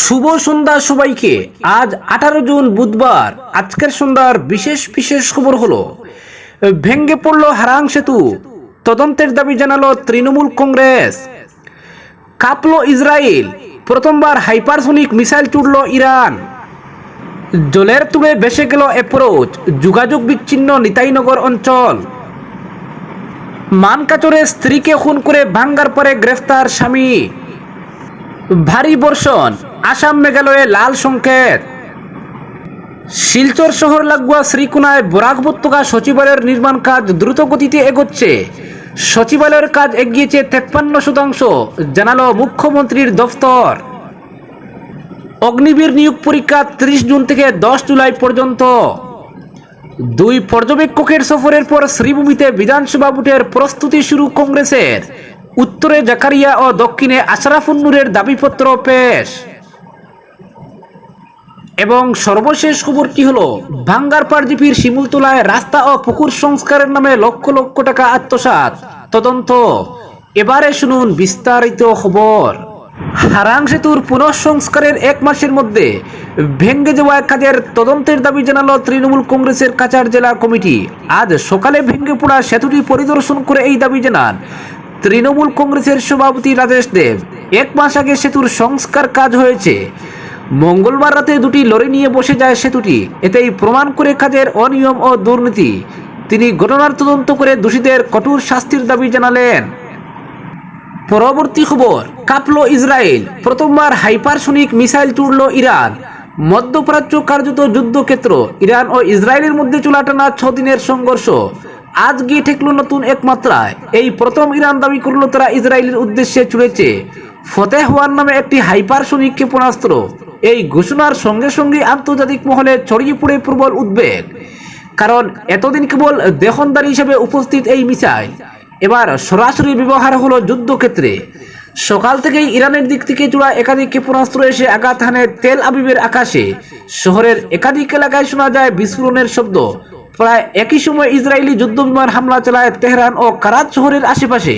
শুভ সন্ধ্যা সবাইকে। আজ আঠারো জুন বুধবার। আজকের সন্ধ্যার বিশেষ বিশেষ খবর হলো ভেঙ্গে পড়ল হারাং সেতু। তদন্তের দাবি জানালো তৃণমূল কংগ্রেস। কাঁপল ইসরায়েল। প্রথমবার হাইপারসোনিক মিসাইল ছুড়ল ইরান। জলের তুলে ভেসে গেল অ্যাপ্রোচ যোগাযোগ বিচ্ছিন্ন নিতাইনগর অঞ্চল। মানকাচরে স্ত্রীকে খুন করে ভাঙ্গার পরে গ্রেফতার স্বামী। ভারী বর্ষণ। আসাম মেঘালয়ে লাল সংকেত। শিলচর শহর লাগোয়া শ্রীকোনায় বরাক উপত্যকা সচিবালয়ের নির্মাণ কাজ দ্রুত গতিতে এগোচ্ছে। সচিবালয়ের কাজ এগিয়েছে তেপ্পান্ন শতাংশ, জানালো মুখ্যমন্ত্রীর দফতর। অগ্নিবীর নিয়োগ পরীক্ষা ত্রিশ জুন থেকে দশ জুলাই পর্যন্ত। দুই পর্যবেক্ষকের সফরের পর শ্রীভূমিতে বিধানসভা ভোটের প্রস্তুতি শুরু কংগ্রেসের। উত্তরে জাকারিয়া ও দক্ষিণে আশরাফুন্নুরের দাবিপত্র পেশ। এবং সর্বশেষ খবরটি হলো? ভাঙ্গারপাড় জিপির শিমুলতলায় রাস্তা ও পুকুর সংস্কারের নামে লক্ষ লক্ষ টাকা আত্মসাৎ। তদন্ত। এবারে শুনুন বিস্তারিত খবর। হারাং সেতুর পুনঃসংস্কারের এক মাসের মধ্যে ভেঙ্গে যাওয়া কাজের তদন্তের দাবি জানালো তৃণমূল কংগ্রেসের কাচার জেলা কমিটি। আজ সকালে ভেঙ্গে পড়া সেতুটি পরিদর্শন করে এই দাবি জানান তৃণমূল কংগ্রেসের সভাপতি রাজেশ দেব। এক মাস আগে সেতুর সংস্কার কাজ হয়েছে। মঙ্গলবার রাতে দুটি লরি নিয়ে বসে যায় সেতুটি। এতেই প্রমাণ করে কাজের অনিয়ম ও দুর্নীতি। তিনি ঘটনার তদন্ত করে দোষীদের কঠোর শাস্তির দাবি জানালেন। পরবর্তী খবর, কাঁপল ইসরায়েল। প্রথমবার হাইপারসোনিক মিসাইল তুলল ইরান। মধ্যপ্রাচ্য কার্যত যুদ্ধক্ষেত্র। ইরান ও ইসরায়েলের মধ্যে চলা টানা ছ দিনের সংঘর্ষ। আজ গিয়ে ঠেকল নতুন এক মাত্রায়। এই প্রথম ইরান দাবি করল তারা ইসরায়েলের উদ্দেশ্যে ছুড়েছে ফতেহ ওয়ান নামে একটি হাইপারসোনিক ক্ষেপণাস্ত্র। এই ঘোষণার সঙ্গে সঙ্গে আন্তর্জাতিক মহলে ছড়িয়ে পড়ে প্রবল উদ্বেগ। কারণ এতদিন কেবল দেহনদারি হিসেবে উপস্থিত এই মিসাইল। এবার সরাসরি ব্যবহার হলো যুদ্ধক্ষেত্রে। সকাল থেকেই ইরানের দিক থেকে চূড়া একাধিক ক্ষেপণাস্ত্র এসে আঘাত হানে তেল আবিবের আকাশে। শহরের একাধিক এলাকায় শোনা যায় বিস্ফোরণের শব্দ। প্রায় একই সময় ইসরায়েলি যুদ্ধ বিমান হামলা চালায় তেহরান ও কারাত শহরের আশেপাশে।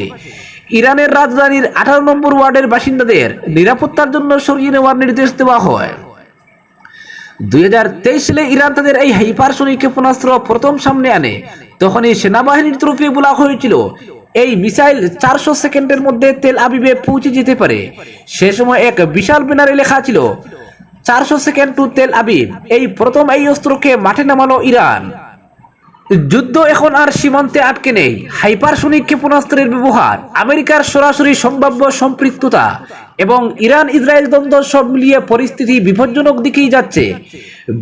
ইরানের রাজধানীর আঠারো নম্বর ওয়ার্ডের বাসিন্দাদের নিরাপত্তার জন্য সরিয়ে নেওয়ার নির্দেশ দেওয়া হয়। দুই হাজার তেইশ সালে ইরান তাদের এই হাইপারসোনিক ক্ষেপণাস্ত্র প্রথম সামনে আনে। তখনই সেনাবাহিনীর তরফে বলা হয়েছিল, এই মিসাইল চারশো সেকেন্ডের মধ্যে তেল আবিবে পৌঁছে যেতে পারে। সে সময় এক বিশাল ব্যানারে লেখা ছিল, চারশো সেকেন্ড টু তেল আবিব। এই প্রথম এই অস্ত্রকে মাঠে নামালো ইরান। যুদ্ধ এখন আর সীমান্তে আটকে নেই। হাইপারসোনিক ক্ষেপণাস্ত্রের ব্যবহার, আমেরিকার সরাসরি সম্ভাব্য সম্পৃক্ততা এবং ইরান ইসরায়েল দ্বন্দ্ব সব মিলিয়ে পরিস্থিতি বিপজ্জনক দিকেই যাচ্ছে।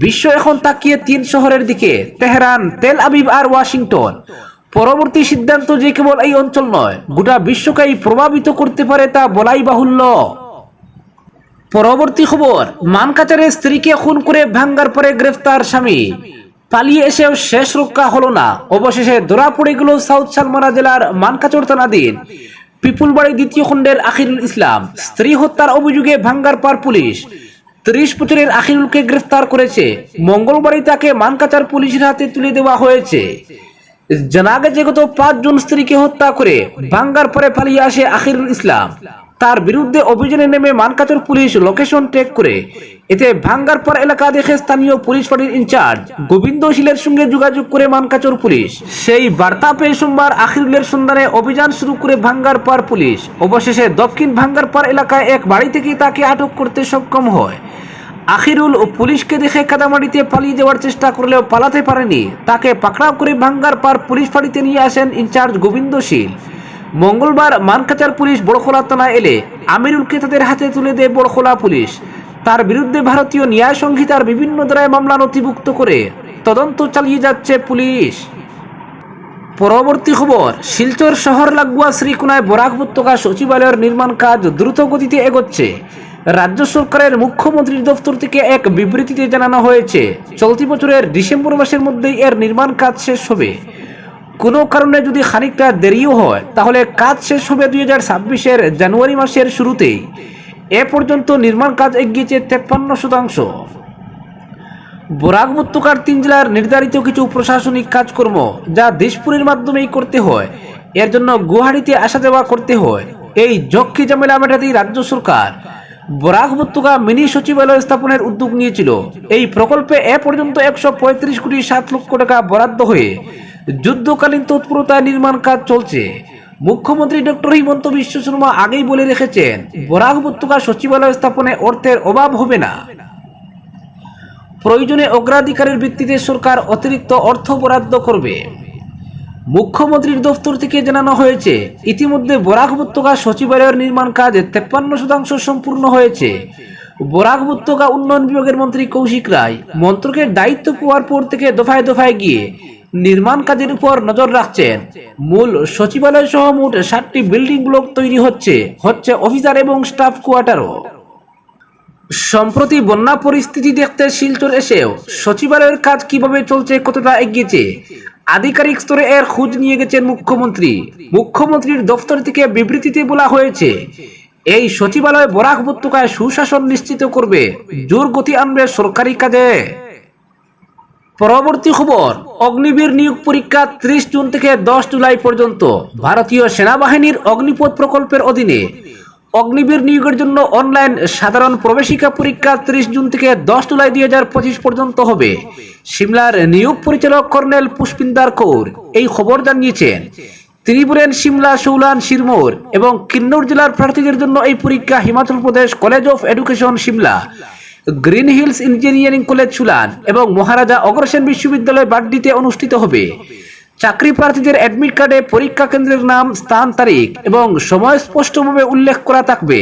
বিশ্ব এখন তাকিয়ে তিন শহরের দিকে, তেহরান, তেল আবিব আর ওয়াশিংটন। পরবর্তী সিদ্ধান্ত যে কেবল এই অঞ্চল নয়, গোটা বিশ্বকেই প্রভাবিত করতে পারে তা বলাই বাহুল্য। পরবর্তী খবর, মানকাচারের স্ত্রীকে খুন করে ভাঙ্গার পরে গ্রেফতার স্বামী। পালিয়ে এসেও শেষ রক্ষা হলো না। অবশেষে ধরা পড়ে গেল সাউথ সালমারা জেলার মানকাচর থানাধীন পিপুলবাড়ি দ্বিতীয় খণ্ডের আখিরুল ইসলাম। স্ত্রী হত্যার অভিযোগে ভাঙ্গার পার পুলিশ। ত্রিশ বছরের আখিরুলকে গ্রেফতার করেছে। মঙ্গলবারই তাকে মানকাচার পুলিশের হাতে তুলে দেওয়া হয়েছে। জানা গেছে গত পাঁচ জন স্ত্রীকে হত্যা করে ভাঙ্গার পরে পালিয়ে আসে আখিরুল ইসলাম। তার বিরুদ্ধে অভিযানে নেমে মানকাচর পুলিশ লোকেশন ট্রেক করে। এতে ভাঙ্গারপাড় এলাকা দেখে স্থানীয় পুলিশ পার্টির ইনচার্জ গোবিন্দ শীলের সঙ্গে যোগাযোগ করে মানকাচর পুলিশ। সেই বার্তা পেয়ে সোমবার আখিরুলের সন্ধানে অভিযান শুরু করে ভাঙ্গারপাড় পুলিশ। অবশেষে দক্ষিণ ভাঙ্গারপাড় এলাকায় এক বাড়ি থেকে তাকে আটক করতে সক্ষম হয়। আখিরুল ও পুলিশকে দেখে কাদামাটিতে পালিয়ে যাওয়ার চেষ্টা করলেও পালাতে পারেনি। তাকে পাকড়াও করে ভাঙ্গারপাড় পুলিশ ফাঁড়িতে নিয়ে আসেন ইনচার্জ গোবিন্দ শীল। মঙ্গলবার মানকাচার পুলিশ বড়খোলা থানায় এলে আমিরুলকে তাদের হাতে তুলে দেয় বড়খোলা পুলিশ। তার বিরুদ্ধে ভারতীয় ন্যায় সংহিতার বিভিন্ন ধারায় মামলা নথিভুক্ত করে তদন্ত চালিয়ে যাচ্ছে পুলিশ। পরবর্তী খবর, শিলচর শহর লাগোয়া শ্রীকুনায় বরাক উপত্যকা সচিবালয়ের নির্মাণ কাজ দ্রুত গতিতে এগোচ্ছে। রাজ্য সরকারের মুখ্যমন্ত্রীর দপ্তর থেকে এক বিবৃতিতে জানানো হয়েছে, চলতি বছরের ডিসেম্বর মাসের মধ্যেই এর নির্মাণ কাজ শেষ হবে। কোনো কারণে যদি খানিকটা দেরিও হয়, তাহলে কাজ শেষ হবে দুই হাজার ছাব্বিশের জানুয়ারি মাসের শুরুতেই। এ পর্যন্ত নির্মাণ কাজ এগিয়েছে তেপ্পান্ন শতাংশ। বরাক উপত্যকার তিন জেলার নির্ধারিত কিছু প্রশাসনিক কাজকর্ম যা দেশপুরের মাধ্যমেই করতে হয়, এর জন্য গুয়াহাটিতে আসা যাওয়া করতে হয়। এই যক্ষী ঝামেলা মেটাতেই রাজ্য সরকার বরাক উপত্যকা মিনি সচিবালয় স্থাপনের উদ্যোগ নিয়েছিল। এই প্রকল্পে এ পর্যন্ত একশো পঁয়ত্রিশ কোটি সাত লক্ষ টাকা বরাদ্দ হয়ে যুদ্ধকালীন তৎপরতায় নির্মাণ কাজ চলছে। মুখ্যমন্ত্রী ডক্টর হিমন্ত বিশ্ব শর্মা আগেই বলে রেখেছেন, বরাক উপত্যকা সচিবালয় স্থাপনে অর্থের অভাব হবে না। প্রয়োজনে অগ্রাধিকারের ভিত্তিতে সরকার অতিরিক্ত অর্থ বরাদ্দ করবে। মুখ্যমন্ত্রীর দফতর থেকে জানানো হয়েছে, ইতিমধ্যে বরাক উপত্যকা সচিবালয়ের নির্মাণ কাজ তেপ্পান্ন শতাংশ সম্পূর্ণ হয়েছে। বরাক উপত্যকা উন্নয়ন বিভাগের মন্ত্রী কৌশিক রায় মন্ত্রকের দায়িত্ব পাওয়ার পর থেকে দফায় দফায় গিয়ে নির্মাণ কাজের উপর নজর রাখছেন। মূল সচিবালয় সহ মোট সাতটি বিল্ডিং ব্লক তৈরি হচ্ছে হচ্ছে অফিসার এবং স্টাফ কোয়ার্টারও। সম্প্রতি বন্যা পরিস্থিতি দেখতে শিলচর এসেও সচিবালয়ের কাজ কীভাবে চলছে, কতটা এগিয়েছে, আধিকারিক স্তরে এর খোঁজ নিয়ে গেছেন মুখ্যমন্ত্রী। মুখ্যমন্ত্রীর দফতর থেকে বিবৃতিতে বলা হয়েছে, এই সচিবালয় বরাক উপত্যকায় সুশাসন নিশ্চিত করবে, জোর গতি আনবে সরকারি কাজে। পরবর্তী খবর, অগ্নিবীর নিয়োগ পরীক্ষা ত্রিশ জুন থেকে দশ জুলাই পর্যন্ত। ভারতীয় সেনাবাহিনীর অগ্নিপথ প্রকল্পের অধীনে অগ্নিবীর নিয়োগের জন্য অনলাইন সাধারণ প্রবেশিকা পরীক্ষা ত্রিশ জুন থেকে দশ জুলাই দুই হাজার পঁচিশ পর্যন্ত হবে। সিমলার নিয়োগ পরিচালক কর্নেল পুষ্পিন্দার কৌর এই খবর জানিয়েছেন। তিনি বলেন সিমলা সৌলান শিরমোর এবং কিন্নৌর জেলার প্রার্থীদের জন্য এই পরীক্ষা Himachal Pradesh college of education Shimla. Green hills engineering college Chulan এবং মহারাজা অগ্রসেন বিশ্ববিদ্যালয় বাড্ডিতে অনুষ্ঠিত হবে। চাকরি প্রার্থীদের অ্যাডমিট কার্ডে পরীক্ষা কেন্দ্রের নাম, স্থান, তারিখ এবং সময় স্পষ্টভাবে উল্লেখ করা থাকবে।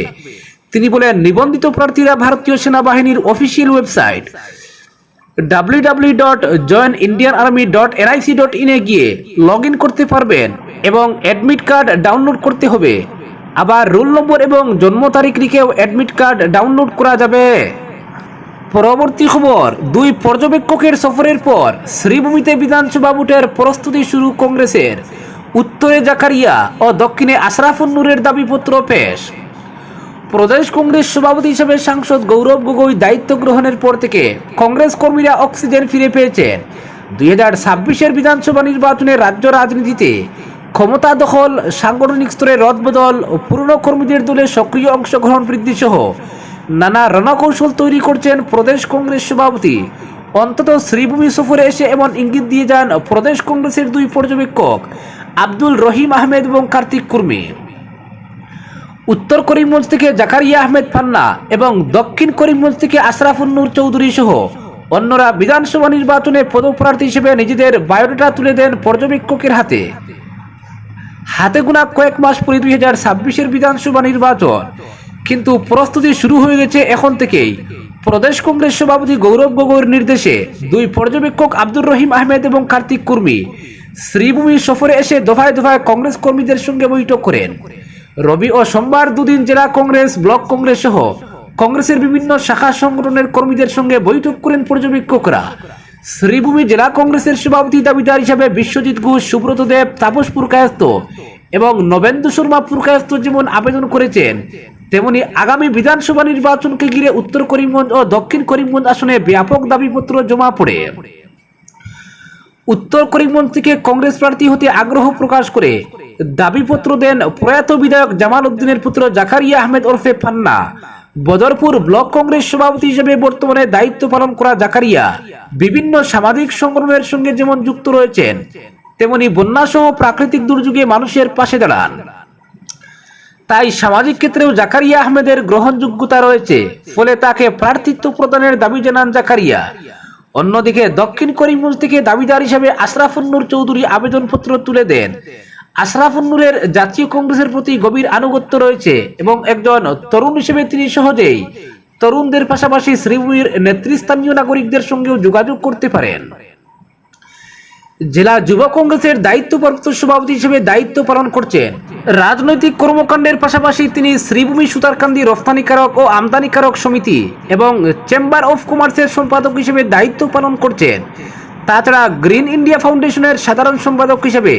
তিনি বলেন, নিবন্ধিত প্রার্থীরা ভারতীয় সেনাবাহিনীর অফিসিয়াল ওয়েবসাইট www.joinindianarmy.nic.in এ গিয়ে লগ ইন করতে পারবেন এবং অ্যাডমিট কার্ড ডাউনলোড করতে হবে। আবার রোল নম্বর এবং জন্ম তারিখ লিখেও অ্যাডমিট কার্ড ডাউনলোড করা যাবে। পরবর্তী খবর, দুই পর্যবেক্ষকের সফরের পর শ্রীভূমিতে বিধানসভা ভোটের প্রস্তুতি শুরু কংগ্রেসের। উত্তরে জাকারিয়া ও দক্ষিণে আশরাফুন নূরের দাবিপত্র পেশ। প্রদেশ কংগ্রেস সভাপতি হিসেবে সাংসদ গৌরব গগৈ দায়িত্ব গ্রহণের পর থেকে কংগ্রেস কর্মীরা অক্সিজেন ফিরে পেয়েছেন। দুই হাজার ছাব্বিশের বিধানসভা নির্বাচনে রাজ্য রাজনীতিতে ক্ষমতা দখল, সাংগঠনিক স্তরে রদবদল পুরনো কর্মীদের দলে সক্রিয় অংশগ্রহণ বৃদ্ধি সহ নানা রণকৌশল তৈরি করছেন প্রদেশ কংগ্রেস সভাপতি। অন্তত শ্রীভূমি সফরে এসে এমন ইঙ্গিত দিয়ে যান প্রদেশ কংগ্রেসের দুই পর্যবেক্ষক, আব্দুল রহিম আহমেদ এবং কার্তিক কুর্মী। উত্তর করিমগঞ্জ থেকে জাকারিয়া আহমেদ ফান্না এবং দক্ষিণ করিমগঞ্জ থেকে আশরাফুন্নুর চৌধুরী সহ অন্যরা বিধানসভা নির্বাচনে পদপ্রার্থী হিসেবে নিজেদের বায়োডাটা তুলে দেন পর্যবেক্ষকের হাতে। হাতে গোনা কয়েক মাস পরে দুই হাজার ছাব্বিশের বিধানসভা নির্বাচন কিন্তু প্রস্তুতি শুরু হয়ে গেছে এখন থেকেই। প্রদেশ কংগ্রেস সভাপতি গৌরব গগৈর নির্দেশে দুই পর্যবেক্ষক আব্দুর রহিম আহমেদ এবং কার্তিক কুর্মী শ্রীভূমি সফরে এসে দফায় দফায় কংগ্রেস কর্মীদের সঙ্গে বৈঠক করেন। রবি ও সোমবার দুদিন জেলা কংগ্রেস, ব্লক কংগ্রেস সহ কংগ্রেসের বিভিন্ন শাখা সংগঠনের কর্মীদের সঙ্গে বৈঠক করেন পর্যবেক্ষকরা। শ্রীভূমি জেলা কংগ্রেসের সভাপতি দাবিদার হিসাবে বিশ্বজিৎ ঘোষ, সুব্রত দেব, তাপস পুরকায়স্ত এবং নবেন্দু শর্মা পুরকায়স্ত যেমন আবেদন করেছেন। তেমনি আগামী বিধানসভা নির্বাচনকে ঘিরে উত্তর করিমগঞ্জ ও দক্ষিণ করিমগঞ্জ আসনে ব্যাপক দাবিপত্র জমা পড়ে। উত্তর করিমগঞ্জ থেকে কংগ্রেস প্রার্থী হতে আগ্রহ প্রকাশ করে দাবিপত্র দেন প্রয়াত বিধায়ক জামাল উদ্দিনের পুত্র জাকারিয়া আহমেদ ওরফে পান্না বদরপুর ব্লক কংগ্রেস সভাপতি হিসেবে বর্তমানে দায়িত্ব পালন করা জাকারিয়া। বিভিন্ন সামাজিক সংগঠনের সঙ্গে যেমন যুক্ত রয়েছেন তেমনি বন্যাসহ প্রাকৃতিক দুর্যোগে মানুষের পাশে দাঁড়ান। তাই সামাজিক ক্ষেত্রেও জাকারিয়া আহমেদের গ্রহণযোগ্যতা রয়েছে। ফলে তাকে প্রার্থিত্ব প্রদানের দাবি জানান জাকারিয়া। অন্যদিকে দক্ষিণ করিমগঞ্জ থেকে দাবিদার হিসেবে আশরাফুন্নুর চৌধুরী আবেদনপত্র তুলে দেন। আশরাফুন্নুরের জাতীয় কংগ্রেসের প্রতি গভীর আনুগত্য রয়েছে এবং একজন তরুণ হিসেবে তিনি সহজেই তরুণদের পাশাপাশি শ্রীভূমির নেতৃস্থানীয় নাগরিকদের সঙ্গেও যোগাযোগ করতে পারেন। জেলা যুব কংগ্রেসের দায়িত্বপ্রাপ্ত সভাপতি হিসেবে দায়িত্ব পালন করছেন। রাজনৈতিক কর্মকাণ্ডের পাশাপাশি তিনি শ্রীভূমি সুতারকান্দি রফতানিকারক ও আমদানিকারক সমিতি এবং চেম্বার অফ কমার্সের সম্পাদক হিসেবে দায়িত্ব পালন করছেন। তাছাড়া গ্রিন ইন্ডিয়া ফাউন্ডেশনের সাধারণ সম্পাদক হিসেবে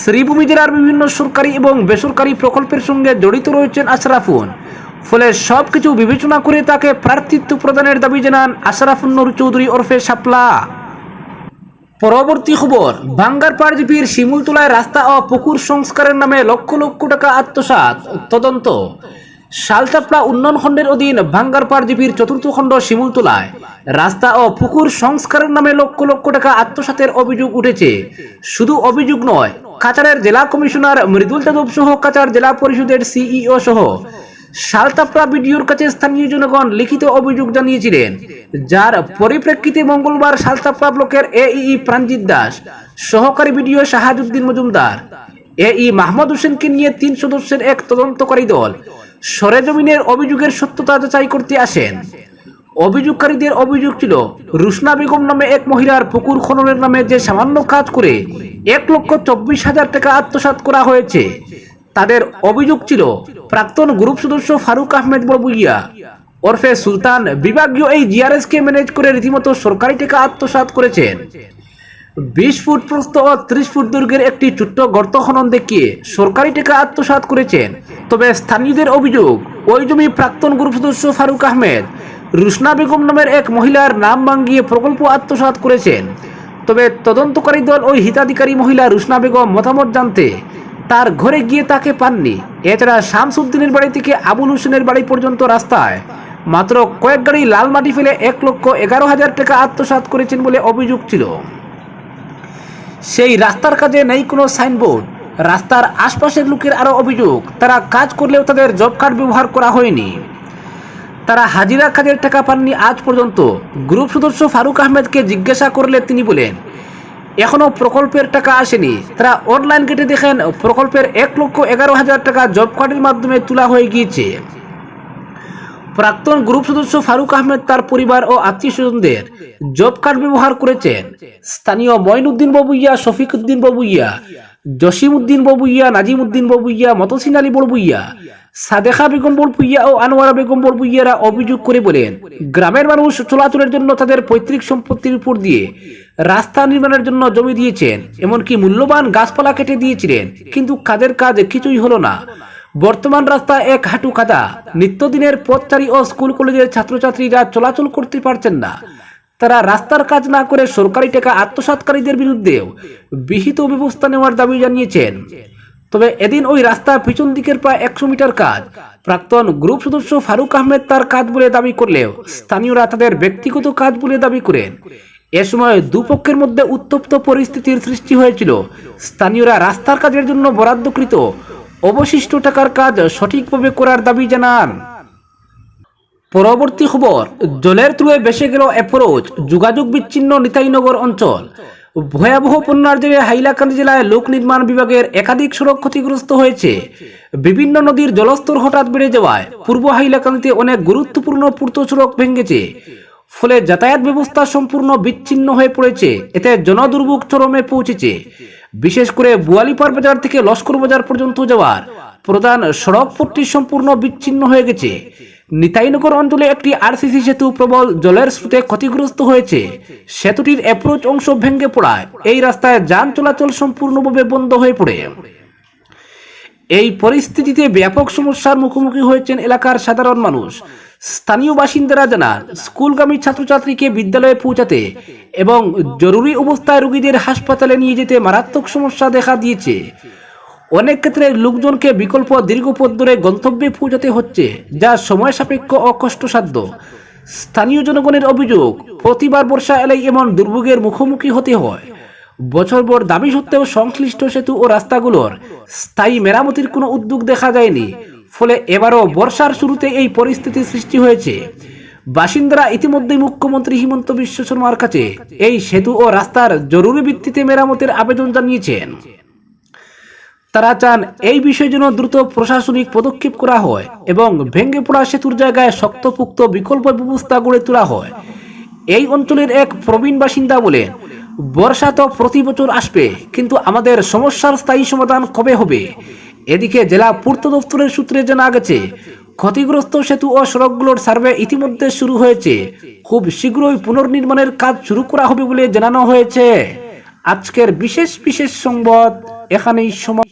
শ্রীভূমি জেলার বিভিন্ন সরকারি এবং বেসরকারি প্রকল্পের সঙ্গে জড়িত রয়েছেন আশরাফুন। ফলে সবকিছু বিবেচনা করে তাকে প্রার্থিত্ব প্রদানের দাবি জানান আশরাফুন্নুর চৌধুরী ওরফে শাপলা। পরবর্তী খবর ভাঙ্গারপাড় জিপির শিমুলতলায় রাস্তা ও পুকুর সংস্কারের নামে লক্ষ লক্ষ টাকা আত্মসাত তদন্ত। শালচাপড়া উন্নয়ন খণ্ডের অধীন ভাঙ্গারপাড় জিপির চতুর্থ খণ্ড শিমুলতলায়। রাস্তা ও পুকুর সংস্কারের নামে লক্ষ লক্ষ টাকা আত্মসাতের অভিযোগ উঠেছে। শুধু অভিযোগ নয় কাচারের জেলা কমিশনার মৃদুল যাদব সহ কাচার জেলা পরিষদের সিইও সহ শালতাপড়া বিডিওর কাছে স্থানীয় জনগণ লিখিত অভিযোগ জানিয়েছিলেন, যার পরিপ্রেক্ষিতে মঙ্গলবার শালতাপড়া ব্লকের এই প্রাণজিৎ দাস, সহকারী বিডিও শাহাজুদ্দিন মজুমদার এই মাহমুদ হোসেনকে নিয়ে তিন সদস্যের এক তদন্তকারী দল সরেজমিনের অভিযোগের সত্যতা যাচাই করতে আসেন। অভিযোগকারীদের অভিযোগ ছিল, রুশনা বেগম নামে এক মহিলার পুকুর খননের নামে যে সামান্য কাজ করে এক লক্ষ চব্বিশ হাজার টাকা আত্মসাৎ করা হয়েছে তাদের অভিযোগ ছিল, প্রাক্তন গ্রুপ সদস্য ফারুক আহমেদ বড়বুইয়া ওরফে সুলতান বিভাগীয় এই জিআরএস কে ম্যানেজ করে রীতিমতো সরকারি টাকা আত্মসাৎ করেছেন। বিশ ফুট প্রস্ত ও ত্রিশ ফুট দৈর্ঘ্যের একটি ছোট্ট গর্ত খনন দেখিয়ে সরকারি টাকা আত্মসাৎ করেছেন। তবে স্থানীয়দের অভিযোগ, ওই জমি প্রাক্তন গ্রুপ সদস্য ফারুক আহমেদ, রুশনা বেগম নামের এক মহিলার নাম ভাঙ্গিয়ে প্রকল্প আত্মসাৎ করেছেন। তবে তদন্তকারী দল ওই হিতাধিকারী মহিলা রুশনা বেগম মতামত জানতে তার ঘরে গিয়ে তাকে পাননি। এছাড়া শামসুদ্দিনের বাড়ি থেকে আবুল হোসেনের বাড়ি পর্যন্ত রাস্তায়। মাত্র কয়েক গাড়ি লাল মাটি ফেলে এক লক্ষ এগারো হাজার টাকা আত্মসাৎ করেছেন বলে অভিযোগ ছিল। সেই রাস্তার কাজে নেই কোনো সাইনবোর্ড। রাস্তার আশপাশের লোকের আরও অভিযোগ, তারা কাজ করলেও তাদের জব কার্ড ব্যবহার করা হয়নি। তারা হাজিরা কাজের টাকা পাননি আজ পর্যন্ত। গ্রুপ সদস্য ফারুক আহমেদকে জিজ্ঞাসা করলে তিনি বলেন এখনও প্রকল্পের টাকা আসেনি। তারা অনলাইন কেটে দেখেন, প্রকল্পের এক লক্ষ এগারো হাজার টাকা জব কার্ডের মাধ্যমে তোলা হয়ে গিয়েছে। প্রাক্তন গ্রুপ সদস্য ফারুক আহমেদ, তার পরিবার ও আত্মীয় স্বজনদের জব কার্ড ব্যবহার করেছেন। স্থানীয় মঈনুদ্দিন বাবুইয়া শফিক উদ্দিন বাবুইয়া জসিম উদ্দিন বাবুইয়া নাজিম উদ্দিন বাবুইয়া, মতসিন আলী বড়বুইয়া, সাদেখা বেগম বড়বুইয়া ও আনোয়ারা বেগম বড়বুইয়ারা অভিযোগ করে বলেন, গ্রামের মানুষ চলাচলের জন্য তাদের পৈতৃক সম্পত্তির উপর দিয়ে রাস্তা নির্মাণের জন্য জমি দিয়েছেন, এমনকি মূল্যবান গাছপালা কেটে দিয়েছিলেন, কিন্তু কাজের কাজ কিছুই হলো না। বর্তমান রাস্তা এক হাঁটু কাদা, নিত্যদিনের পথচারী ও স্কুল কলেজের ছাত্রছাত্রীরা চলাচল করতে পারছেন না। তারা রাস্তার কাজ না করে সরকারি টাকা আত্মসাৎকারীদের বিরুদ্ধেও বিহিত ব্যবস্থা নেওয়ার দাবি জানিয়েছেন। তবে এদিন ওই রাস্তা পিছন দিকের প্রায় একশো মিটার কাজ, প্রাক্তন গ্রুপ সদস্য ফারুক আহমেদ তার কাজ বলে দাবি করলেও স্থানীয়রা তাদের ব্যক্তিগত কাজ বলে দাবি করেন। এ সময় দুপক্ষের মধ্যে উত্তপ্ত পরিস্থিতির সৃষ্টি হয়েছিল। স্থানীয়রা রাস্তার কাজের জন্য বরাদ্দকৃত অবশিষ্ট টাকার কাজ সঠিকভাবে করার দাবি জানান। পরবর্তী খবর, জলের তুলে বেসে গেল অ্যাপ্রোচ যোগাযোগ বিচ্ছিন্ন নিতাইনগর অঞ্চল। ভয়াবহ বন্যার জেরে হাইলাকান্দি জেলায় লোক নির্মাণ বিভাগের একাধিক সড়ক ক্ষতিগ্রস্ত হয়েছে। বিভিন্ন নদীর জলস্তর হঠাৎ বেড়ে যাওয়ায় পূর্ব হাইলাকান্দিতে অনেক গুরুত্বপূর্ণ পূর্ত সড়ক ভেঙেছে। ফলে যাতায়াত ব্যবস্থা সম্পূর্ণ বিচ্ছিন্ন হয়ে পড়েছে। এতে জনদুর্ভোগ চরমে পৌঁছেছে। বিশেষ করে বুয়ালিপাড় বাজার থেকে লস্কর বাজার পর্যন্ত যাওয়ার প্রধান সড়ক পথটি সম্পূর্ণ বিচ্ছিন্ন হয়ে গেছে। নিতাইনগর অঞ্চলে একটি আরসিসি সেতু প্রবল জলের স্রোতে ক্ষতিগ্রস্ত হয়েছে। সেতুটির অ্যাপ্রোচ অংশ ভেঙে পড়ায় এই রাস্তায় যান চলাচল সম্পূর্ণভাবে বন্ধ হয়ে পড়ে। এই পরিস্থিতিতে ব্যাপক সমস্যার মুখোমুখি হয়েছেন এলাকার সাধারণ মানুষ। স্থানীয় বাসিন্দারা জানান, স্কুলগামী ছাত্রছাত্রীকে বিদ্যালয়ে পৌঁছাতে এবং জরুরি অবস্থায় রোগীদের হাসপাতালে নিয়ে যেতে মারাত্মক সমস্যা দেখা দিয়েছে। অনেক ক্ষেত্রে লোকজনকে বিকল্প দীর্ঘ পথ ধরে গন্তব্যে পৌঁছাতে হচ্ছে, যা সময় সাপেক্ষ ও কষ্টসাধ্য। স্থানীয় জনগণের অভিযোগ, প্রতিবার বর্ষা এলেই এমন দুর্ভোগের মুখোমুখি হতে হয়। বছর বছরভর দাবি সত্ত্বেও সংশ্লিষ্ট সেতু ও রাস্তাগুলোর স্থায়ী মেরামতির কোনো উদ্যোগ দেখা যায়নি। ফলে এবারও বর্ষার শুরুতে এই পরিস্থিতি সৃষ্টি হয়েছে। বাসিন্দারা ইতিমধ্যে মুখ্যমন্ত্রী হিমন্ত বিশ্ব শর্মার কাছে এই সেতু ও রাস্তার জরুরি ভিত্তিতে মেরামতের আবেদন জানিয়েছেন। তারা চান এই বিষয়ে যেন দ্রুত প্রশাসনিক পদক্ষেপ করা হয় এবং ভেঙে পড়া সেতুর জায়গায় শক্তপুক্ত বিকল্প ব্যবস্থা গড়ে তোলা হয়। এই অঞ্চলের এক প্রবীণ বাসিন্দা বলেন, বর্ষা তো প্রতি বছর আসবে, কিন্তু আমাদের সমস্যার স্থায়ী সমাধান কবে হবে? এদিকে জেলা পূর্ত দপ্তরের সূত্রে জানা গেছে, ক্ষতিগ্রস্ত সেতু ও সড়কগুলোর সার্ভে ইতিমধ্যে শুরু হয়েছে। খুব শীঘ্রই পুনর্নির্মাণের কাজ শুরু করা হবে বলে জানানো হয়েছে। আজকের বিশেষ বিশেষ সংবাদ, এখানেই সময়